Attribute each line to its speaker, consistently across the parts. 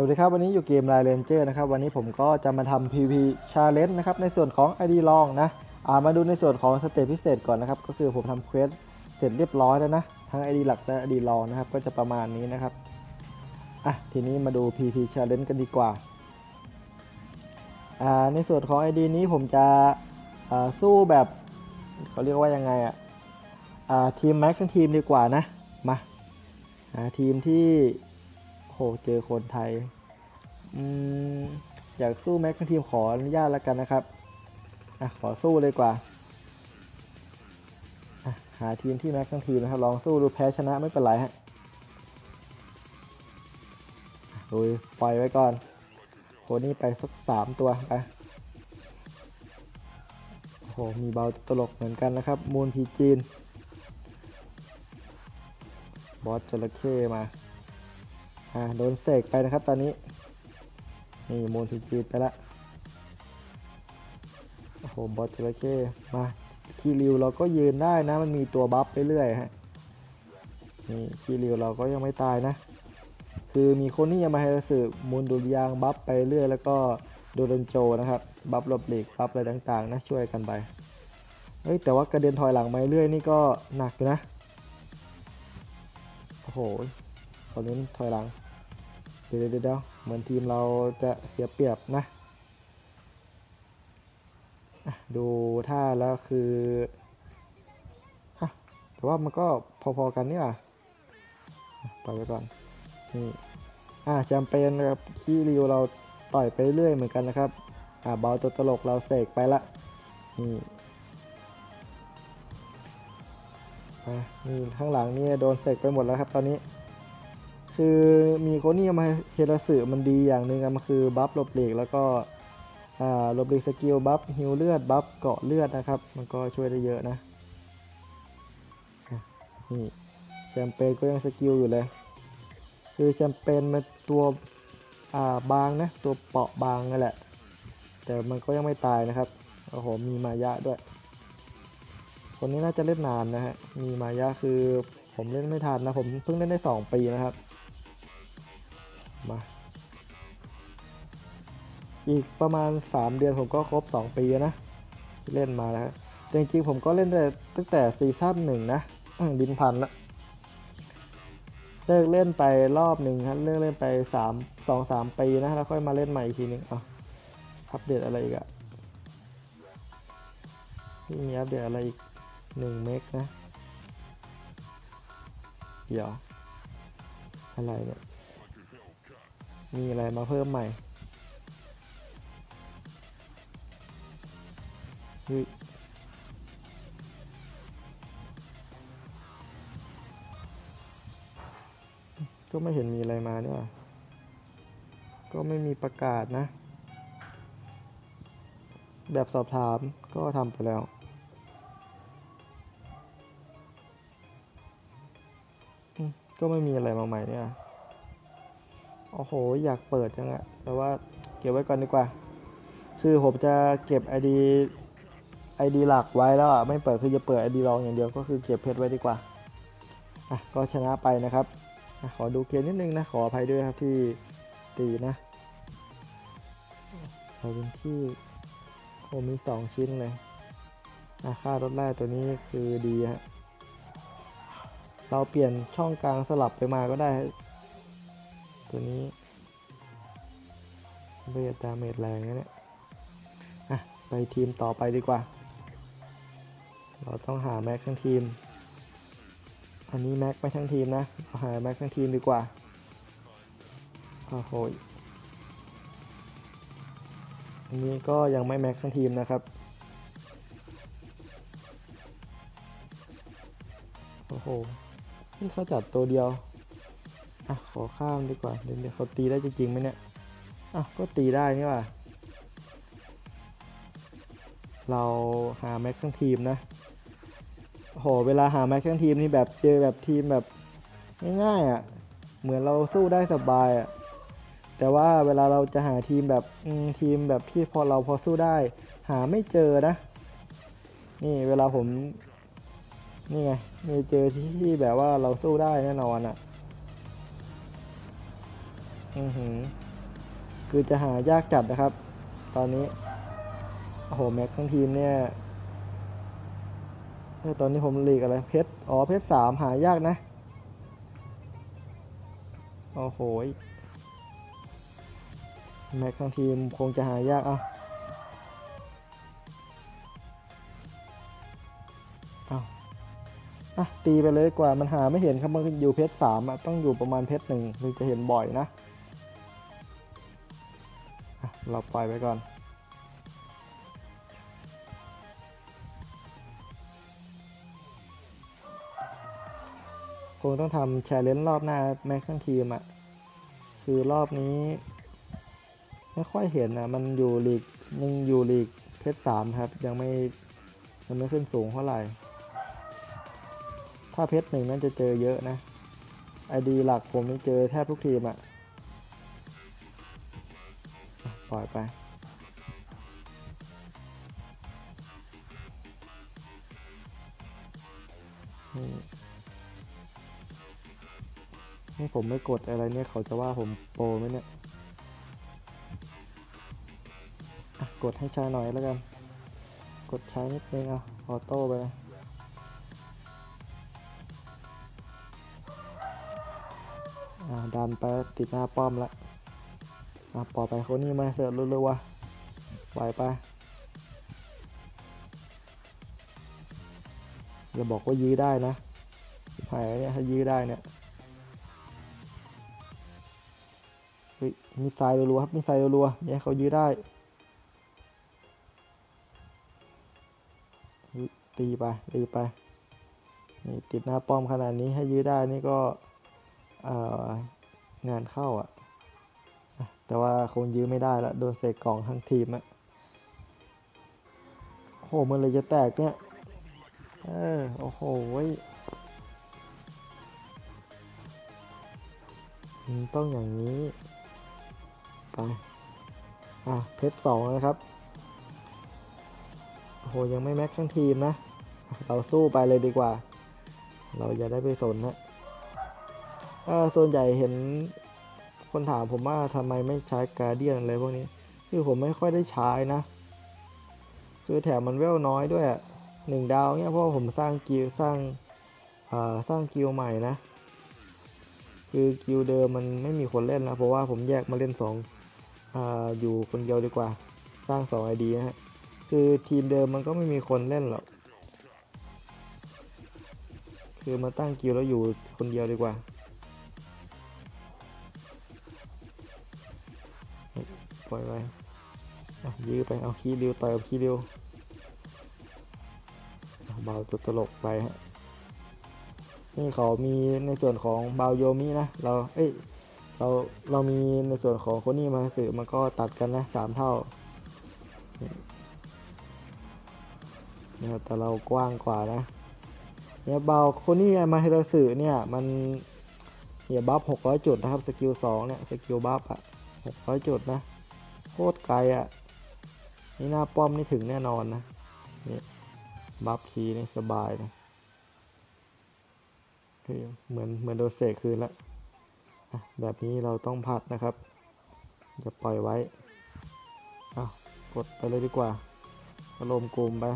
Speaker 1: วัสดีครับวันนี้อยู่เกม Line Ranger นะครับวันนี้ผมก็จะมาทำ PVP Challenge นะครับในส่วนของ ID ลองนะามาดูในส่วนของสเตจพิเศษก่อนนะครับก็คือผมทำเควสเสร็จเรียบร้อยแล้วนะทั้ง ID หลักและ ID ลองนะครับก็จะประมาณนี้นะครับอะทีนี้มาดู PVP Challenge กันดีกว่าอ่าในส่วนของ ID นี้ผมจะสู้แบบเขาเรียกว่ายังไงอะอ่าทีมแม็กทั้งทีมดีกว่านะมาาทีมที่ โหเจอคนไทย อืม อยากสู้แม็กทั้งทีมขออนุญาตแล้วกันนะครับ อะ ขอสู้เลยกว่า หาทีมที่แม็กทั้งทีมนะครับ ลองสู้ดูแพ้ชนะไม่เป็นไรฮะโอ้ยปล่อยไว้ก่อนโหนี่ไปสักสามตัวไปโอ้โหมีเบาตลกเหมือนกันนะครับ มูลพีจีน บอสจระเข้มา อ่าโดนเสกไปนะครับตอนนี้ นี่มูลพีจีไปละโอ้โหบอสจระเข้มาคีริวเราก็ยืนได้นะ มันมีตัวบัฟเรื่อยๆฮะนี่คีริวเราก็ยังไม่ตายนะ คือมีคนที่ยังมาให้สืบมูลดุริยางบัฟไปเรื่อยแล้วก็โดนโจนะครับ บัฟลบหลีกบัฟอะไรต่างๆ นะช่วยกันไปเฮ้ยแต่ว่ากระเด็นถอยหลังมาเรื่อยนี่ก็หนักอยู่นะโอ้โห ขอเน้นถอยหลังเดี๋ยวเดี๋ยวเดี๋ยวเหมือนทีมเราจะเสียเปรียบนะ ดูท่าแล้วคือฮะแต่ว่ามันก็พอๆกันนี่ว่ะปล่อยไปก่อน นี่ อ่าแชมเปญนะครับขี้ริวเราต่อยไปเรื่อยเหมือนกันนะครับ อ่าเบาตัวตลกเราเสกไปละ นี่อะนี่ข้างหลังนี่โดนเสกไปหมดแล้วครับตอนนี้ คือมีโคนี่มาเฮราสึมันดีอย่างหนึ่งมันคือบัฟลบหลีกแล้วก็ลบหลีกสกิลบัฟฮิวเลือดบัฟเกาะเลือดนะครับ มันก็ช่วยได้เยอะนะนี่แชมเปญก็ยังสกิลอยู่เลย คือแชมเปญมันตัวอ่าบางนะตัวเปราะบางนั่นแหละ แต่มันก็ยังไม่ตายนะครับโอ้โหมีมายะด้วย คนนี้น่าจะเล่นนานนะฮะมีมายะคือผมเล่นไม่ทันนะผมเพิ่งเล่นได้สองปีนะครับ มา อีกประมาณ 3 เดือนผมก็ครบ 2 ปีแล้วนะ เล่นมาแล้วจริงๆผมก็เล่นได้ตั้งแต่ซีซั่นหนึ่งนะดินพันละเลิกเล่นไปรอบหนึ่งครับเลิกเล่นไป3 2 3ปีนะแล้วค่อยมาเล่นใหม่อีกทีหนึงเอาอัปเดตอะไรอีกอะนี่มีอัปเดตอะไรอีก1เมกนะเดี๋ยวอะไรเนี่ย มีอะไรมาเพิ่มใหม่ฮ้ยก็ไม่เห็นมีอะไรมาเนี่ยก็ไม่มีประกาศนะ แบบสอบถามก็ทำไปแล้ว ก็ไม่มีอะไรมาใหม่เนี่ย โอ้โห อยากเปิดจังอะแต่ว่าเก็บไว้ก่อนดีกว่า คือผมจะเก็บ ID ID หลักไว้แล้วอะ ไม่เปิดคือจะเปิด ID รองอย่างเดียวก็คือเก็บเพชรไว้ดีกว่า อะ ก็ชนะไปนะครับอขอดูเกมนิดนึงนะ ขออภัยด้วยครับที่ตีนะเราเป็นที่โอ้มีสองชิ้นเลยอะค่ารถแรกตัวนี้คือดีฮะ เราเปลี่ยนช่องกลางสลับไปมาก็ได้ ตัวนี้เบียดดาเมจแรงนะเนี่ยอะ ไปทีมต่อไปดีกว่า เราต้องหาแม็กทั้งทีม อันนี้แม็กไม่ทั้งทีมนะเราหาแม็กทั้งทีมดีกว่าโอ้โหอันนี้ก็ยังไม่แม็กทั้งทีมนะครับโอ้โหนี่เขาจับตัวเดียว อะขอข้ามดีกว่าเดี๋ยวเขาตีได้จริงๆไหมเนี่ยอะก็ตีได้นี่ว่าเราหาแม็กทั้งทีมนะโหเวลาหาแม็กทั้งทีมนี่แบบเจอแบบทีมแบบง่ายๆอะ่ะเหมือนเราสู้ได้สบายอะ่ะแต่ว่าเวลาเราจะหาทีมแบบทีมแบบที่พอเราพอสู้ได้ หาไม่เจอนะ นี่เวลาผม นี่ไงมีเจอที่ที่แบบว่าเราสู้ได้แน่นอนอะ่ะ อือหือคือจะหายากจัดนะครับ ตอนนี้ โอ้โห แม็กทั้งทีมเนี่ยเอ้ยตอนนี้ผมหลีกอะไร เพชร อ๋อ เพชรสามหายากนะ โอ้โหยแม็กทั้งทีมคงจะหายากอะเอาอะตีไปเลยดีกว่ามันหาไม่เห็นครับ มันอยู่เพชรสามอะ ต้องอยู่ประมาณเพชรหนึ่งถึงจะเห็นบ่อยนะ เราปล่อยไปก่อน คงต้องทำแชร์เลนรอบหน้าแม็กทั้งทีมอะ่ะ คือรอบนี้ ไม่ค่อยเห็นนะมันอยู่ลีกยังอยู่ลีกเพชรสามครับ ยังไม่ยังไม่ขึ้นสูงเท่าไหร่ ถ้าเพชรหนึ่งนั่นจะเจอเยอะนะไอดีหลักผมนี่เจอแทบทุกทีมอะ่ะ ปล่อยไป นี่ผมไม่กดอะไรเนี่ย เขาจะว่าผมโปรไหมเนี่ยกดให้ใช้หน่อยแล้วกัน กดใช้นิดนึงเอาออโต้ไปอ่าดันไปติดหน้าป้อมและ อะปล่อยไปคนนี้มาเสิร์ฟรัวๆวะปล่อยไปอย่าบอกว่ายื้อได้นะหายเนี่ยถ้ายื้อได้เนี่ยเฮ้ยมีทรายรัวๆครับมีทรายรัวๆอย่าให้เขายื้อได้ตีไปตีไปนี่ติดหน้าป้อมขนาดนี้ให้ยื้อได้นี่ก็งานเข้าอะอะ แต่ว่าคงยื้อไม่ได้ละโดนเสกกล่องทั้งทีมอะโอ้โหมันเลยจะแตกเนี่ย เออ โอ้โหมันต้องอย่างนี้ ไป อะ เพชรสองนะครับ โอ้โห ยังไม่แม็กทั้งทีมนะ เราสู้ไปเลยดีกว่า เราอย่าได้ไปสนนะส่วนใหญ่เห็น คนถามผมว่าทำไมไม่ใช้การเดียนอะไรพวกนี้ คือผมไม่ค่อยได้ใช้นะ คือแถมมันเวลน้อยด้วยหนึ่งดาวเนี่ยเพราะผมสร้างกิลสร้างอ่าสร้างกิลใหม่นะ คือกิลเดิมมันไม่มีคนเล่นแล้วเพราะว่าผมแยกมาเล่นสองอ่าอยู่คนเดียวดีกว่า สร้างสองไอดีนะฮะคือทีมเดิมมันก็ไม่มีคนเล่นหรอกคือมาตั้งกิลแล้วอยู่คนเดียวดีกว่า ปล่อยไปอะยื้อไปเอาคีริวต่อยกับคีริวเบาตัวตลกไปฮะนี่เขามีในส่วนของบาวโยมินะเราเอ้ยเราเรามีในส่วนของโคนี่มาสื่อมันก็ตัดกันนะสามเท่าเนี่นะครับแต่เรากว้างกว่านะเนี่ยเบาโคนี่มาเฮราสึเนี่ยมันเนี่ยบัฟหกร้อยจุดนะครับสกิลสองเนี่ยสกิลบัฟอะหกร้อยจุดนะ ตรไกลอะนี่หน้าป้อมนี่ถึงแน่นอนนะนี่บัฟทีนี่สบายนะเฮ้ยเหมือนเหมือนโดนเสกคืนแล้วอะแบบนี้เราต้องพัดนะครับอย่าปล่อยไว้อ้าวกดไปเลยดีกว่าอารมณ์กลุ่มไป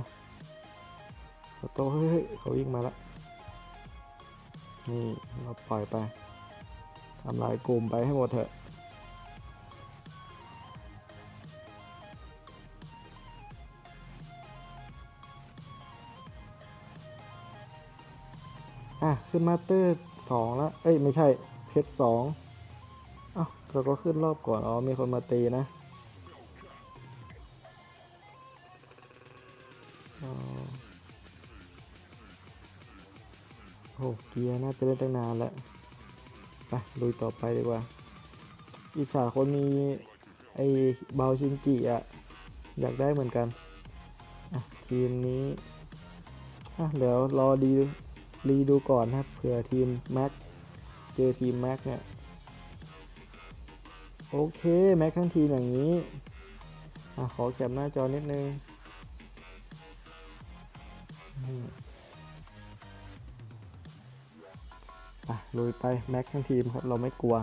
Speaker 1: โต้เฮ้ยเฮ้ยเขาวิ่งมาแล้วนี่เราปล่อยไปทำลายกลุ่มไปให้หมดเถอะะขึ้นมาสเตอร์สองแล้ว เอ้ยไม่ใช่เพชรสองอ้าวเราก็ขึ้นรอบก่อน อ๋อ มีคนมาตีนะโอ้เกียร์น่าจะเล่นตั้งนานแล้วไปลุยต่อไปดีกว่า อิจฉาคนมี ไอ้เบาชินจิอะ อยากได้เหมือนกันอะทีมนี้อะเดี๋ยวรอดี รีดูก่อนนะครับเผื่อทีมแม็กเจอทีมแม็กเนี่ยโอเค แม็กทั้งทีมอย่างนี้อขอแคปหน้าจอนิดนึงอะลุยไป แม็กทั้งทีมครับเราไม่กลัว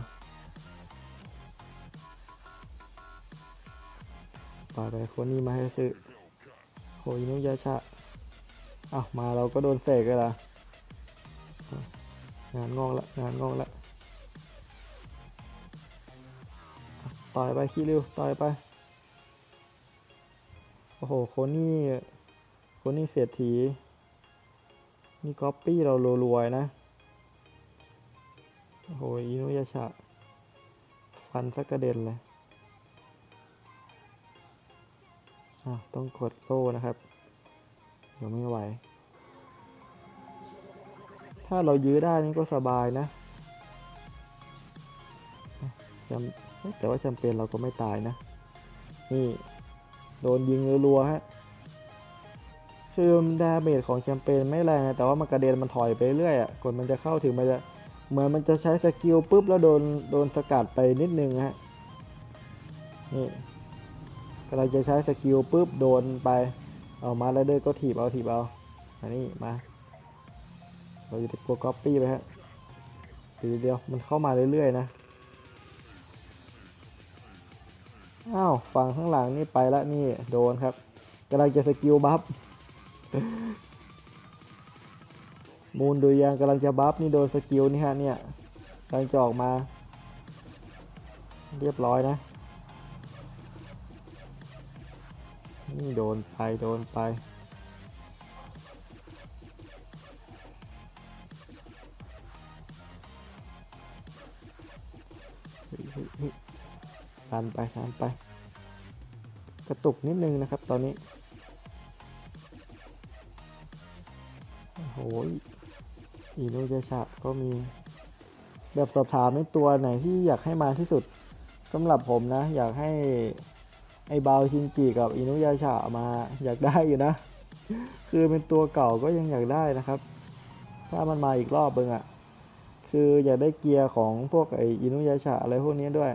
Speaker 1: ปล่อไปคนี่มาให้ซื้อโหอินุยาชะอ้าวมาเราก็โดนเสกเลยล่ะ งานงอกละงานงอกละต่อยไปขี้ริ้วต่อยไป โอ้โหโคนี่โคนี่เศรษฐีนี่ก๊อปปี้เรารวยๆนะ โอ้โหอินุยาชะ ฟันสักกระเด็นเลยอะต้องกดโล่นะครับ เดี๋ยวไม่ไหว ถ้าเรายื้อได้นี่ก็สบายนะแชมแต่ว่าแชมเปญเราก็ไม่ตายนะ นี่ โดนยิงรัวๆฮะคือดาเมจของแชมเปญไม่แรงนะแต่ว่ามันกระเด็นมันถอยไปเรื่อยอะกดมันจะเข้าถึงมันจะเหมือนมันจะใช้สกิลปุ๊บแล้วโดนโดนสกัดไปนิดนึงฮะนี่กำลังจะใช้สกิลปุ๊บโดนไป เอามาแล้วเดอร์ก็ถีบเอาถีบเอาอันนี้มา เราจะกดก๊อปปี้ไปฮะทีเดียวมันเข้ามาเรื่อยๆนะอ้าวฝั่งข้างหลังนี่ไปแล้วนี่โดนครับกำลังจะสกิลบัฟมูลดูยังกำลังจะบัฟนี่โดนสกิลนี่ฮะเนี่ยกำลังจะออกมา เรียบร้อยนะ นี่โดนไปโดนไป ทันไปทันไป กระตุกนิดนึงนะครับตอนนี้โอ้โหอีโนเจชะก็มี แบบสอบถามในตัวไหนที่อยากให้มาที่สุดสำหรับผมนะ อยากให้ไอ้บาวชินจิกับอินุยาชะมาอยากได้อยู่นะ คือเป็นตัวเก่าก็ยังอยากได้นะครับ ถ้ามันมาอีกรอบเบงอะคืออยากได้เกียร์ของพวกไอ้อินุยาชะอะไรพวกนี้ด้วย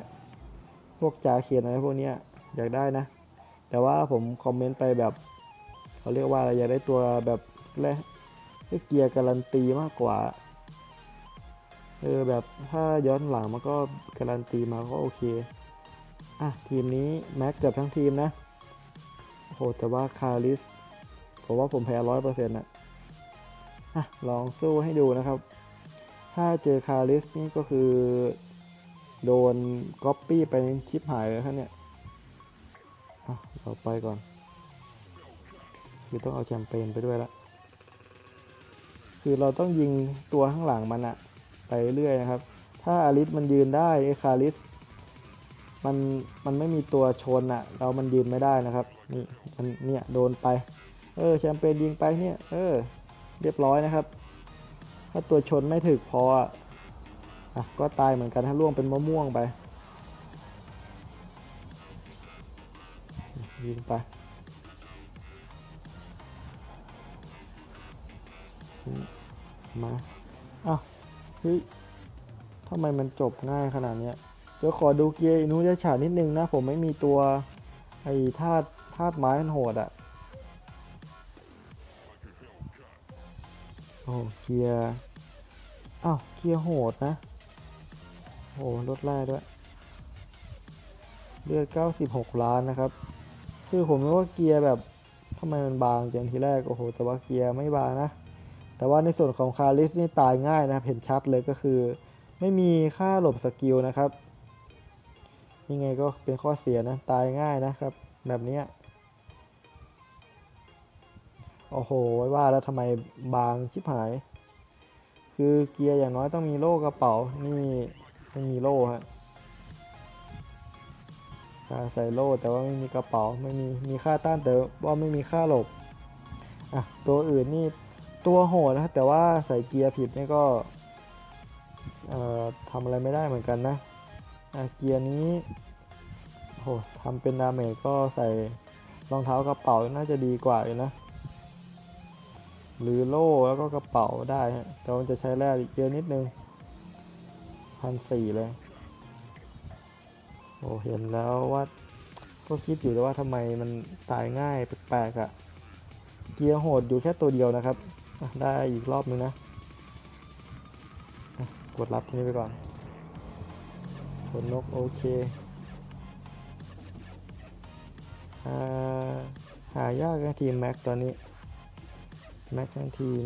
Speaker 1: วกจาเขียนอะไรพวกนี้อยากได้นะ แต่ว่าผมคอมเมนต์ไปแบบเขาเรียกว่าอะไรอยากได้ตัวแบบแรกเกียร์การันตีมากกว่าเออแบบถ้าย้อนหลังมันก็การันตีมาก็โอเค อะ ทีมนี้แม็กเกือบทั้งทีมนะโหแต่ว่าคาริสผมว่าผมแพ้ร้อยเปอร์เซ็นต์ะอะ ลองสู้ให้ดูนะครับ ถ้าเจอคาริสนี่ก็คือ โดนก๊อปปี้ไปชิปหายเลยครับเนี่ยเราไปก่อน คือต้องเอาแชมเปญไปด้วยละ คือเราต้องยิงตัวข้างหลังมันอะไปเรื่อยนะครับ ถ้าอาริสมันยืนได้ไอคาริสมันมันไม่มีตัวชนอะเรามันยืนไม่ได้นะครับ นี่มันเนี่ยโดนไป เออแชมเปญยิงไปเนี่ย เออ เรียบร้อยนะครับ ถ้าตัวชนไม่ถึกพอ อะก็ตายเหมือนกันถ้าล่วงเป็นมะม่วงไปยิงไปมาอ้าวเฮ้ยทำไมมันจบง่ายขนาดเนี้ยเดี๋ยวขอดูเกียร์อินุยาฉานิดนึงนะ ผมไม่มีตัว ไอ้ธาตุธาตุไม้มันโหดอะ่ะโอ้เกียร์อ้าวเกียร์โหดนะ โอ้ลดแร่ด้วย เลือด 96 ล้านนะครับ คือผมนึกว่าเกียร์แบบทำไมมันบางจังทีแรก โอ้โห แต่ว่าเกียร์ไม่บางนะ แต่ว่าในส่วนของคาริสนี่ตายง่ายนะครับ เห็นชัดเลยก็คือ ไม่มีค่าหลบสกิลนะครับ ยังไงก็เป็นข้อเสียนะ ตายง่ายนะครับ แบบนี้โอ้โหว่าแล้วทำไมบางชิบหาย คือเกียร์อย่างน้อยต้องมีโล่กระเป๋า นี่ ไม่มีโล่ฮะกาใส่โล่แต่ว่าไม่มีกระเป๋าไม่มีมีค่าต้านแต่ว่าไม่มีค่าหลบอะตัวอื่นนี่ตัวโหดนะแต่ว่าใส่เกียร์ผิดนี่ก็เอ่อทำอะไรไม่ได้เหมือนกันนะอะเกียร์นี้โหทำเป็นดาเมจก็ใส่รองเท้ากระเป๋าน่าจะดีกว่าอยู่นะ หรือโล่แล้วก็กระเป๋าได้ฮะแต่มันจะใช้แร่อีกเยอะนิดนึง พันสี่เลย โอ้เห็นแล้วว่าก็คิดอยู่ว่าทำไมมันตายง่ายแปลกๆอะ่ะ เกียร์โหดอยู่แค่ตัวเดียวนะครับ ได้อีกรอบนึงนะ กดรับตรงนี้ไปก่อนขนนกโอเคอาหายากนะทีมแม็กตอนนี้ แม็กทั้งทีม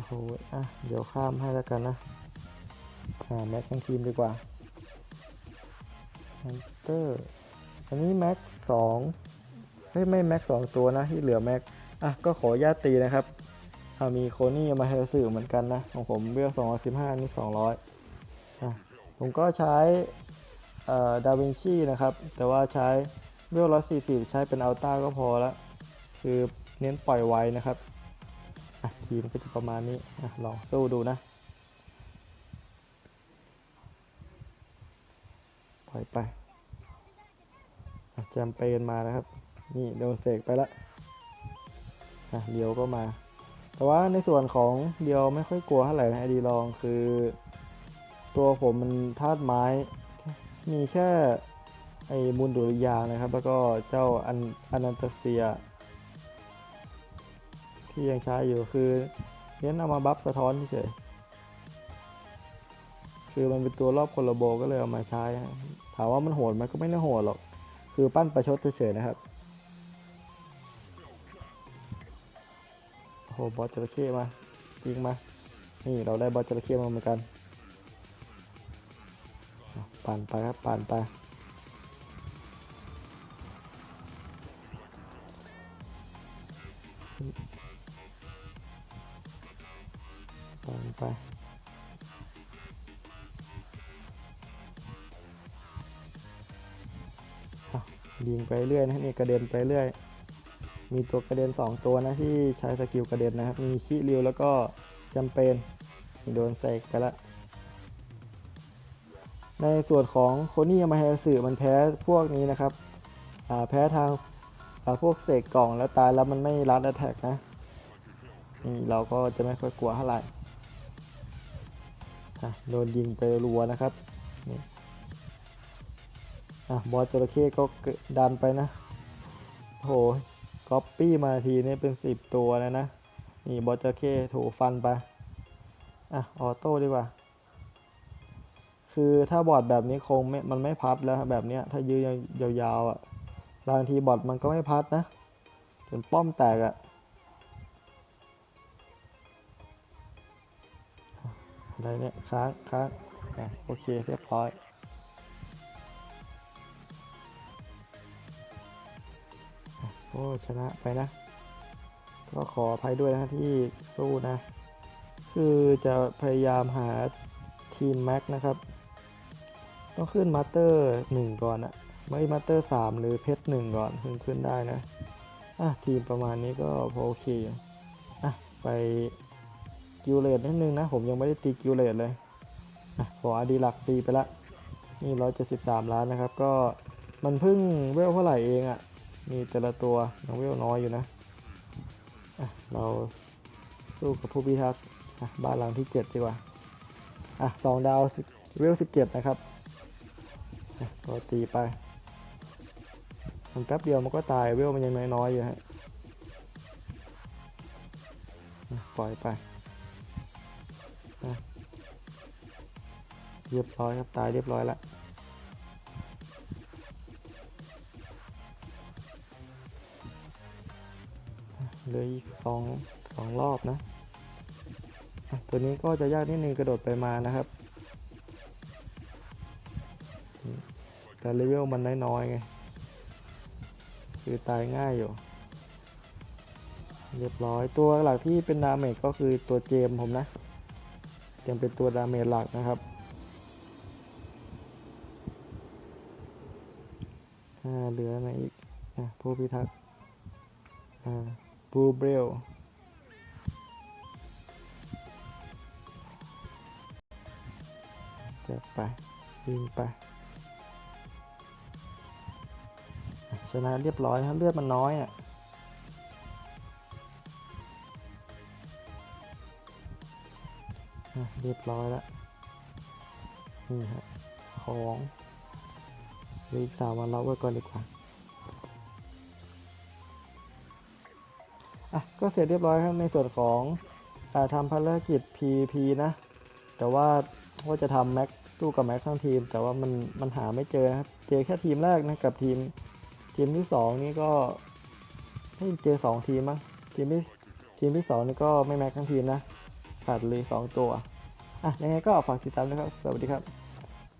Speaker 1: อ้โหอะ เดี๋ยวข้ามให้แล้วกันนะหาแม็กทั้งทีมดีกว่าฮันเตอร์อันนี้แม็กสองเฮ้ยไม่แม็กสองตัวนะที่เหลือแม็กอะก็ขอญาตตีนะครับอ่ามีโคนี่มาให้สื่อเหมือนกันนะ ของผมเวลสองร้อยสิบห้านี่สองร้อยอะผมก็ใช้ดาวินชีนะครับ แต่ว่าใช้เวลร้อยสี่สิบใช้เป็นอัลต้าก็พอละ คือเน้นปล่อยไวนะครับ ทีมก็จะประมาณนี้อะลองสู้ดูนะ ปล่อยไปแจมเปญมานะครับ นี่โดนเสกไปละเดียวก็มา แต่ว่าในส่วนของเดียวไม่ค่อยกลัวเท่าไหร่นะไอดีลองคือ ตัวผมมันธาตุไม้ มีแค่ไอ้มูลดุริยางนะครับ แล้วก็เจ้าอันอนันตเซีย ที่ยังใช้อยู่คือเน้นเอามาบัฟสะท้อนเฉยคือมันเป็นตัวรอบคนละโบก็เลยเอามาใช้ ถามว่ามันโหดไหมก็ไม่ได้โหดหรอก คือปั้นประชดเฉยๆนะครับโอ้โหบอสจระเข้มายิงมา นี่เราได้บอสจระเข้มาเหมือนกันอะปั่นไปครับ ปั่นไป ไป ยิงไปเรื่อยนะนี่กระเด็นไปเรื่อย มีตัวกระเด็น 2 ตัวนะที่ใช้สกิลกระเด็นนะครับ มีชิริวแล้วก็แชมเปญโดนเสกไปละในส่วนของโคนี่มาเฮสึมันแพ้พวกนี้นะครับแพ้ทางาพวกเสกกล่องแล้วตายแล้วมันไม่รัดแอตแทกนะนี่เราก็จะไม่ค่อยกลัวเท่าไหร่ อะโดนยิงไปรัวนะครับนี่อะบอสจระเข้ก็ดันไปนะโหก๊อปปี้มาทีนี้เป็นสิบตัวแล้วนะ นี่บอสจระเข้ถูกฟันไป อะ ออโต้ดีกว่า คือถ้าบอดแบบนี้คงไม่มันไม่พัดแล้วแบบเนี้ย ถ้ายืนยาวๆอะบางทีบอดมันก็ไม่พัดนะ จนป้อมแตกอะ ไรเนี่ยค้างค้างโอเคเรียบร้อยโอ้ชนะไปนะ ก็ขออภัยด้วยนะที่สู้นะ คือจะพยายามหาทีมแม็กนะครับ ต้องขึ้นมาสเตอร์หนึ่งก่อนอะไม่มาสเตอร์สามหรือเพชรหนึ่งก่อนถึงขึ้นได้นะ อะ ทีมประมาณนี้ก็พอโอเคอะ ไป กิวเลตนิดนึงนะ ผมยังไม่ได้ตีกิวเลตเลยอขออดีหลักตีไปละ นี่ร้อยเจ็ดสิบสามล้านนะครับ ก็มันเพิ่งเวลเท่าไหร่เองอะ่ะ มีแต่ละตัวยังเวลน้อยอยู่นะะเราสู้กับผู้พิทักษ์บ้านหลังที่เจ็ดดีกว่า อะสองดาวเวลสิบเจ็ดนะครับอะก็ตีไปมันแป๊บเดียวมันก็ตายเวลมันยังน้อยๆอยู่ฮะปล่อยไป เรียบร้อยครับตายเรียบร้อยแล้วอะเหลืออีกสองสองรอบนะ ตัวนี้ก็จะยากนิดนึงกระโดดไปมานะครับ แต่เลเวลมันน้อยๆไง คือตายง่ายอยู่ เรียบร้อยตัวหลักที่เป็นดาเมจก็คือตัวเจมผมนะเจมเป็นตัวดาเมจหลักนะครับอ่า เหลืออะไรอีกอะผู้พิทักษ์อ่าบูเบลจับไปยิงไป ชนะเรียบร้อยครับเลือดมันน้อยอะอะเรียบร้อยแล้ว นี่ฮะของ หลืออีกสามวันเราไว้ก่อนดีกว่าอะก็เสร็จเรียบร้อยครับในส่วนของอาทำภารกิจ PVP นะ แต่ว่าว่าจะทำแม็กสู้กับแม็กทั้งทีม แต่ว่ามันมันหาไม่เจอนะครับเจอแค่ทีมแรกนะกับทีมทีมที่สองนี่ก็ให้เจอสองทีมมั้งทีมที่ทีมที่สองนี่ก็ไม่แม็กทั้งทีมนะขาดเลยสองตัวอะยังไงก็ฝากติดตามนะครับ สวัสดีครับ